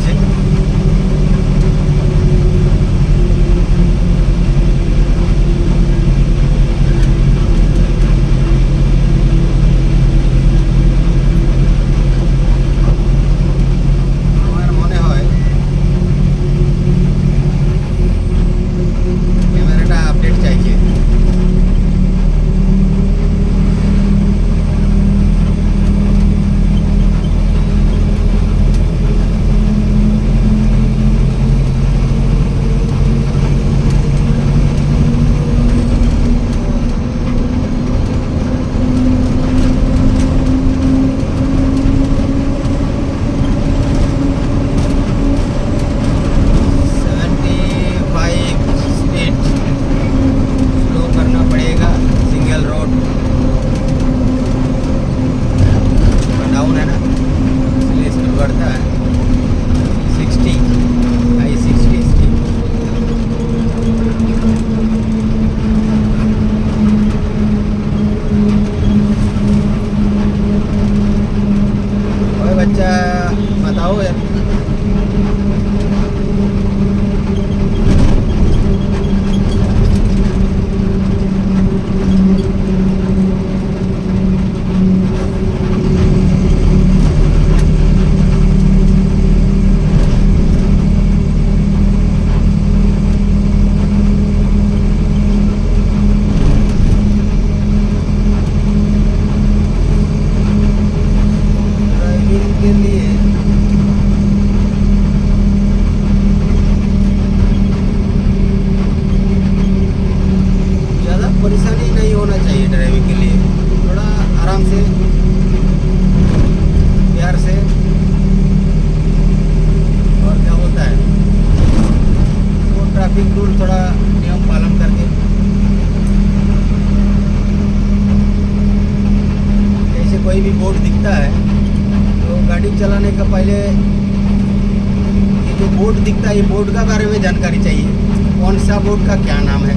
দিয়েছে मुझे बोर्ड का बारे में जानकारी चाहिए। कौन सा बोर्ड का क्या नाम है?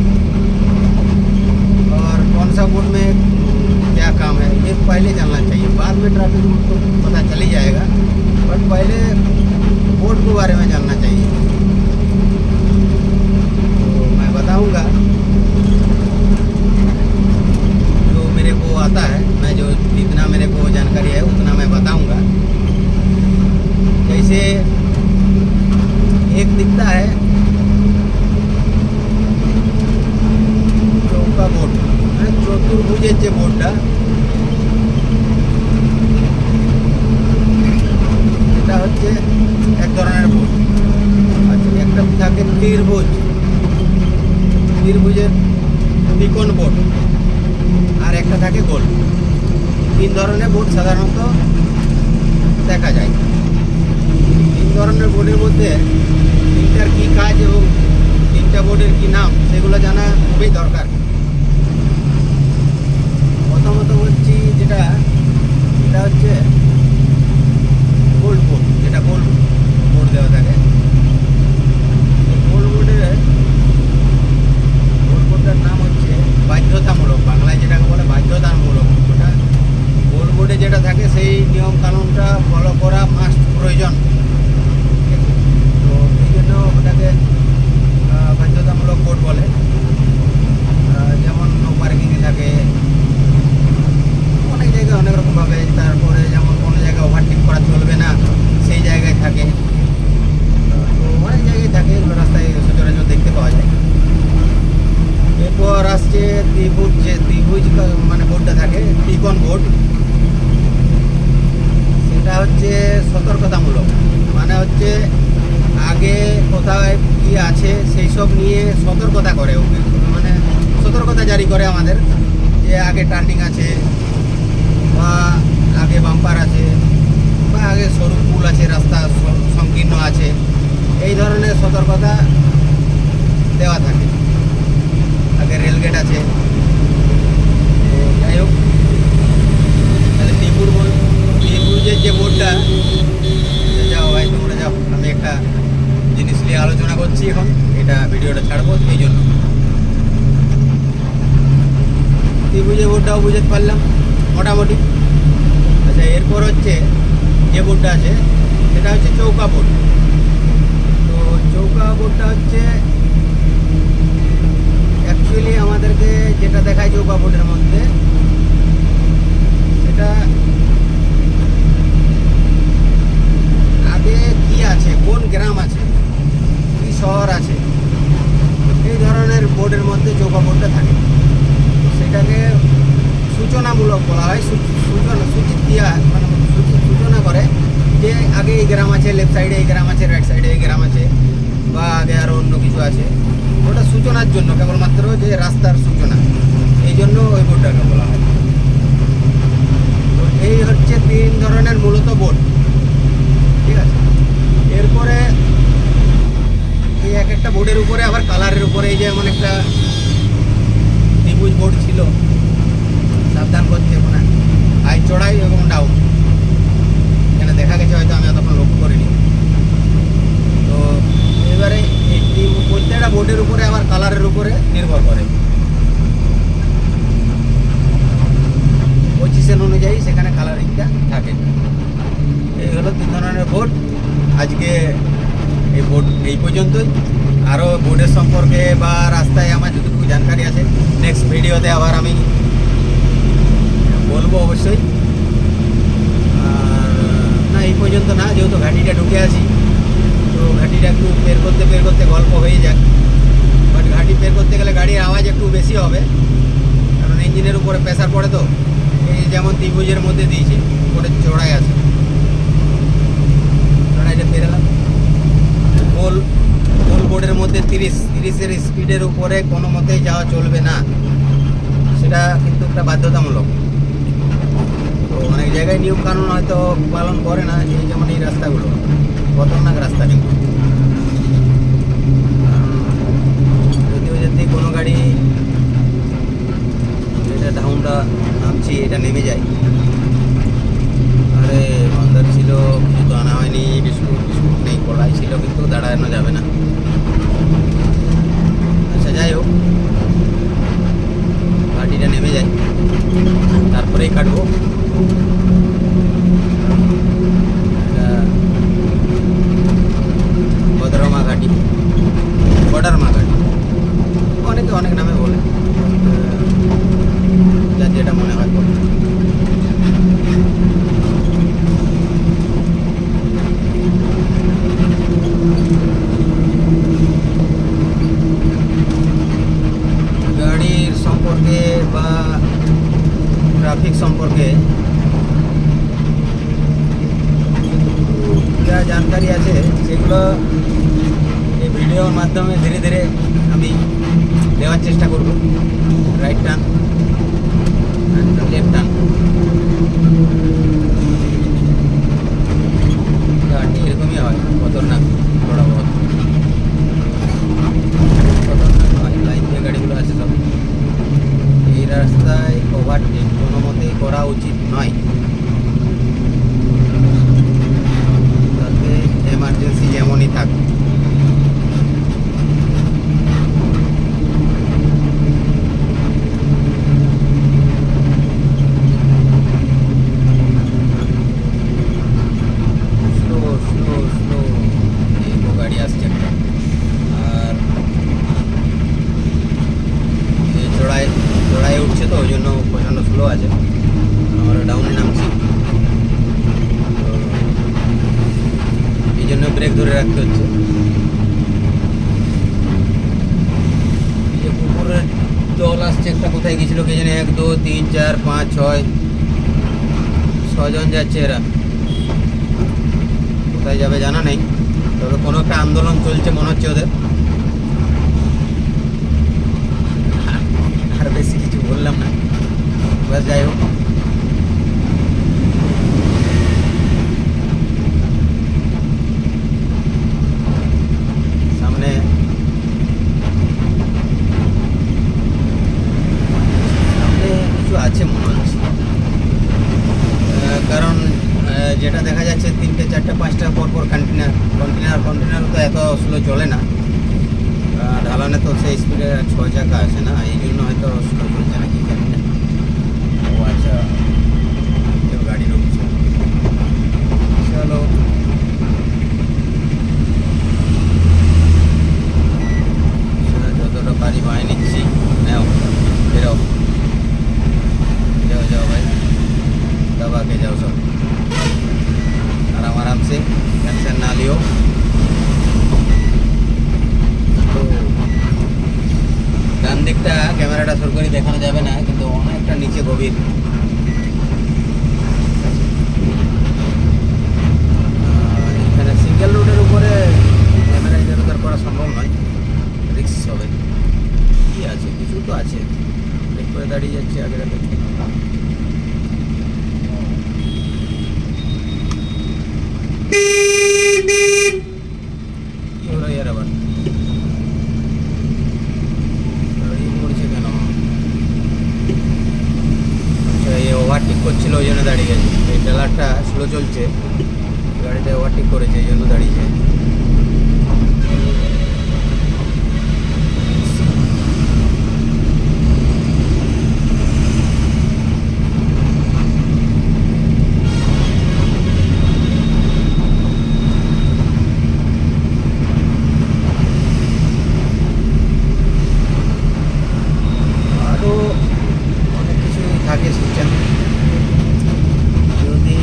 और कौन सा बोर्ड में क्या काम है? ये पहले जानना चाहिए। बाद में ट्रैफ़िक रूल को पता चल ही जाएगा। হচ্ছে এক ধরনের ভোজ। আচ্ছা একটা থাকে তীরভুজ। তীরভুজের তিকোণ বোট আর একটা থাকে গোল। তিন ধরনের বোট সাধারণত দেখা যায়। তিন ধরনের বোটের মধ্যে তিনটার কী কাজ এবং তিনটা বোটের কী নাম, সেগুলো জানা খুবই দরকার। প্রথমত হচ্ছি যেটা এটা হচ্ছে গোল্ড বোট। আগে টার্নিং আছে বা আগে বাম্পার আছে বা আগে সরু পুল আছে রাস্তা চৌকা বোর্ডটা হচ্ছে অ্যাকচুয়ালি আমাদেরকে যেটা দেখায় চৌকা বোর্ডের মধ্যে সেটা আগে কি আছে কোন গ্রাম আছে কি শহর আছে এই ধরনের বোর্ডের মধ্যে চৌকা বোর্ডটা থাকে তো সেটাকে সূচনামূলক বলা হয় সূচ- সূচনা সূচিত দিয়া মানে সূচি- সূচনা করে যে আগে এই গ্রাম আছে লেফট সাইডে এই গ্রাম আছে রাইট সাইডে এই গ্রাম আছে বা আগে আরও অন্য কিছু আছে। ওটা সূচনার জন্য, কেবলমাত্র যে রাস্তার সূচনা। এই জন্য ওই বোর্ডটাকে বলা হয়। তো এই হচ্ছে তিন ধরনের মূলত বোর্ড। ঠিক আছে? এরপরে এই এক একটা বোর্ডের উপরে আবার কালারের উপরে এই যে এমন একটা ত্রিভুজ বোর্ড ছিল। সাবধান করছে ওখানে হাই চড়াই এবং ডাউন। এখানে দেখা গেছে হয়তো আমি তখন লক্ষ্য করিনি তো এবারে এই ত্রি- প্রত্যেকটা বোর্ডের উপরে আবার কালারের নির্ভর করে। পজিশন অনুযায়ী সেখানে কালারিংটা থাকে। এই হলো তিন ধরনের বোর্ড আজকে এই বোর্ড এই পর্যন্তই। আরও বোর্ডের সম্পর্কে বা রাস্তায় আমার যতটুকু জানকারি আছে নেক্সট ভিডিওতে আবার আমি বলব অবশ্যই। আর না এই পর্যন্ত না যেহেতু ঘাটিটা ঢুকে আছি তো ঘাটিটা একটু বের করতে বের করতে গল্প হয়ে যাক বাট ঘাটি বের করতে গেলে গাড়ির আওয়াজ একটু বেশি হবে। কারণ ইঞ্জিনের উপরে প্রেসার পড়ে তো। এই যেমন ত্রিভুজের মধ্যে দিয়েছে, উপরে চড়াই আছে। চড়াইটা পেরালাম। গোল গোল বোর্ডের মধ্যে তিরিশ, তিরিশের স্পিডের উপরে কোনো মতেই যাওয়া চলবে না। সেটা কিন্তু একটা বাধ্যতামূলক। তো অনেক জায়গায় নিয়ম কানুন হয়তো পালন করে না, এই যেমন এই রাস্তাগুলো। খতরনাক রাস্তা কিন্তু কারণ যদিও যদি কোনো গাড়ি এটা ডাউনটা নামছি এটা নেমে যায় আরে অন্দার ছিল কিছু তো আনা হয়নি বিস্কুট বিস্কুট নেই কলাই ছিল কিন্তু দাঁড়ানো যাবে না আচ্ছা যাই হোক গাড়িটা নেমে যায় তারপরেই কাটবো এটা বদরমা ঘাটি বর্ডারমা ঘাটি অনেকে অনেক নামে বলে আহ, যার যেটা মনে হয় বলে গাড়ির সম্পর্কে বা ট্রাফিক সম্পর্কে যা জানকারি আছে সেগুলো এই ভিডিওর মাধ্যমে ধীরে আমি দেওয়ার চেষ্টা করব। রাইট টার্ন লেফট টার্ন গাড়ি এরকমই হয়। খতরনাক, বড় বড়। লাইন গাড়িগুলো আছে এই রাস্তায় কোনো মতেই করা উচিত নয়। তাতে এমার্জেন্সি যেমনই থাক স্লো স্লো স্লো এই তো গাড়ি আসছে একটা আর এই চড়াই চড়াই উঠছে তো ওই জন্য প্রচণ্ড স্লো আছে আমরা ডাউনে নামছি তো এই জন্য ব্রেক ধরে রাখতে হচ্ছে এই যে পুকুরের জল কোথায় গেছিল কে জানে? এক, দু, তিন, চার, পাঁচ, ছয়। ছজন যাচ্ছে এরা। কোথায় যাবে জানা নেই। তবে কোনো একটা আন্দোলন চলছে মনে হচ্ছে ওদের। আর বেশি কিছু বললাম না। যাই হোক সামনে সামনে কিছু আছে মনে হচ্ছে আহ, কারণ আহ, যেটা দেখা যাচ্ছে তিনটে চারটে পাঁচটা পরপর কন্টেনার কন্টেনার কন্টেনার তো এত স্লো চলে না আহ, ঢালানে তো সেই স্পিডে ছ চাকা আছে না? এই জন্য হয়তো স্লো চলছে না করে দেখানো যাবে না কিন্তু অনেকটা নিচে গভীর আর এখানে সিঙ্গেল রোডের উপরে ক্যামেরা ইজারদার করা সম্ভব নয় রিক্স হবে কি আছে কিছু তো আছে ব্রেক করে দাঁড়িয়ে যাচ্ছে আগে আগে কি হলো ইয়ার আবার দাঁড়িয়ে পড়ছে কেন আচ্ছা এই ওভারটেক করছিল ওই জন্য দাঁড়িয়ে গেছে এই ট্রেলারটা স্লো চলছে গাড়িটা ওভারটেক করেছে এই জন্য দাঁড়িয়েছে আরও অনেক কিছুই থাকে সিস্টেম যদি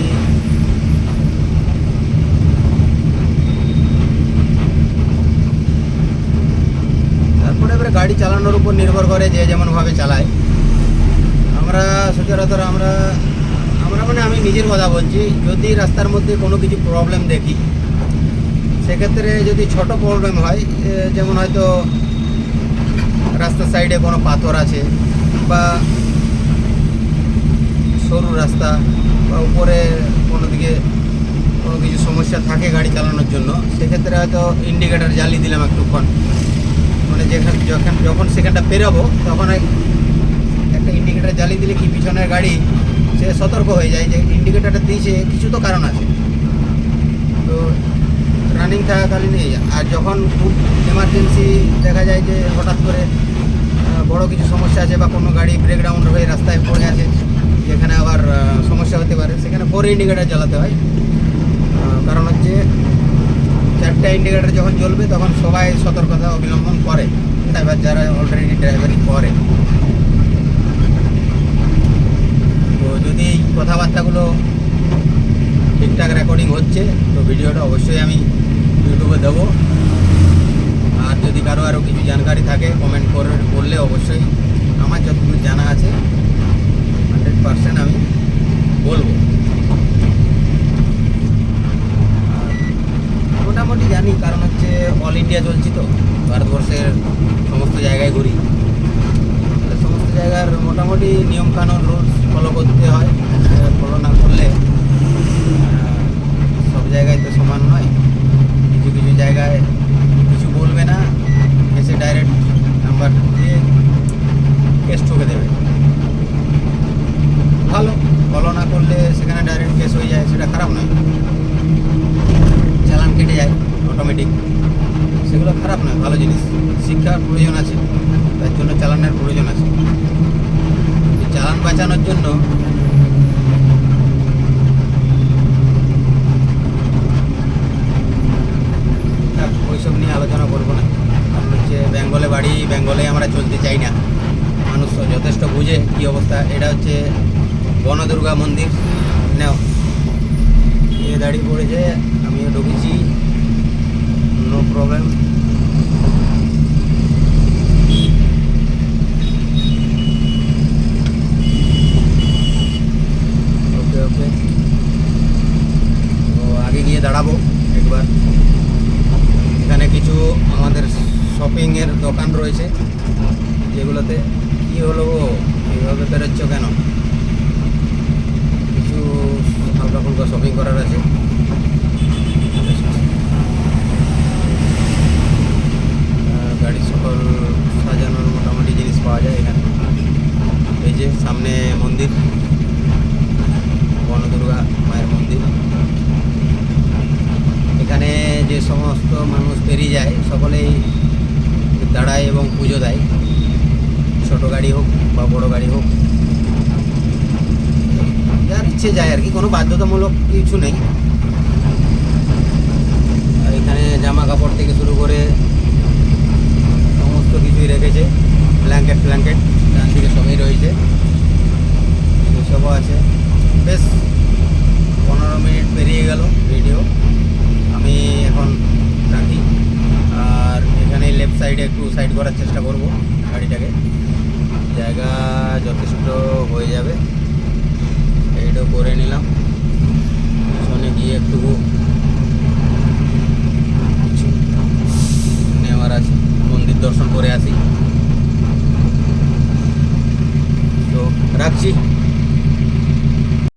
তারপরে এবারে গাড়ি চালানোর উপর নির্ভর করে যে চালায়। আমরা সচরাচর আমরা আমরা মানে আমি নিজের কথা বলছি, যদি রাস্তার মধ্যে কোনো কিছু প্রবলেম দেখি, সেক্ষেত্রে যদি ছোট প্রবলেম হয় যেমন হয়তো রাস্তার সাইডে কোনো পাথর আছে বা সরু রাস্তা বা উপরে কোনো দিকে কোনো কিছু সমস্যা থাকে গাড়ি চালানোর জন্য, সেক্ষেত্রে হয়তো ইন্ডিকেটার জ্বালিয়ে দিলাম একটুক্ষণ। মানে যেখানে, যখন যখন সেখানটা পেরোবো, তখন জ্বালিয়ে দিলে কি পিছনের গাড়ি সে সতর্ক হয়ে যায়? যে ইন্ডিকেটারটা দিয়েছে, কিছু তো কারণ আছে। তো রানিং থাকাকালীন এই, আর যখন খুব এমার্জেন্সি দেখা যায় যে হঠাৎ করে বড় কিছু সমস্যা আছে বা কোনো গাড়ি ব্রেকডাউন হয়ে রাস্তায় পড়ে আছে, যেখানে আবার সমস্যা হতে পারে, সেখানে পরে ইন্ডিকেটার জ্বালাতে হয়। কারণ হচ্ছে চারটা ইন্ডিকেটার যখন জ্বলবে, তখন সবাই সতর্কতা অবলম্বন করে। ড্রাইভার যারা অলরেডি ড্রাইভারি করে তো যদি এই কথাবার্তাগুলো ঠিকঠাক রেকর্ডিং হচ্ছে, তো ভিডিওটা অবশ্যই আমি ইউটিউবে দেবো। আর যদি কারও আরও কিছু জানকারি থাকে কমেন্ট করে করলে অবশ্যই আমার যতটুকু জানা আছে হান্ড্রেড পারসেন্ট আমি বলব। মোটামুটি জানি, কারণ হচ্ছে অল ইন্ডিয়া চলছি তো, ভারতবর্ষের সমস্ত জায়গায় ঘুরি। জায়গার মোটামুটি নিয়ম কানুন রুলস ফলো করতে হয়। ফলো না করলে সব জায়গায় তো সমান নয়। কিছু কিছু জায়গায় কিছু বলবে না, এসে ডাইরেক্ট নাম্বার দিয়ে কেস ঠুকে দেবে। ভালো ফলো না করলে সেখানে ডাইরেক্ট কেস হয়ে যায়, সেটা খারাপ নয়। চালান কেটে যায় অটোমেটিক সেগুলো খারাপ নয়, ভালো জিনিস। শিক্ষার প্রয়োজন আছে। তার জন্য চালানের প্রয়োজন আছে। চালান বাঁচানোর জন্য ওইসব নিয়ে আলোচনা করব না। কারণ হচ্ছে বেঙ্গলে বাড়ি, বেঙ্গলে আমরা চলতে চাই না। মানুষ যথেষ্ট বুঝে কী অবস্থা। এটা হচ্ছে বনদুর্গা মন্দির। নেও। এ দাঁড়িয়ে পড়েছে, আমিও ঢুকেছি। নো প্রবলেম ওকে ওকে তো আগে গিয়ে দাঁড়াবো একবার এখানে কিছু আমাদের শপিংয়ের দোকান রয়েছে, যেগুলোতে কি হলো গো, এইভাবে বেরোচ্ছ কেন? কিছু হালকা ফুলকা শপিং করার আছে? গাড়ির সকল সাজানোর মোটামুটি জিনিস পাওয়া যায় এখানে। এই যে সামনে মন্দির বনদুর্গা মায়ের মন্দির এখানে যে সমস্ত মানুষ পেরিয়ে যায় সকলেই দাঁড়ায় এবং পুজো দেয় ছোট গাড়ি হোক বা বড় গাড়ি হোক যার ইচ্ছে যায় আর কি, কোনো বাধ্যতামূলক কিছু নেই। এখানে জামা কাপড় থেকে শুরু করে সমস্ত কিছুই রেখেছে ব্ল্যাঙ্কেট ফ্ল্যাঙ্কেট ডান দিকে সবই রয়েছে। এসবও আছে। বেশ, পনেরো মিনিট পেরিয়ে গেল ভিডিও আমি এখন রাখি। আর এখানে লেফট সাইডে একটু সাইড করার চেষ্টা করব গাড়িটাকে। জায়গা নিলাম। পিছনে গিয়ে একটু নেওয়ার আছে মন্দির দর্শন করে আসি। তো রাখছি।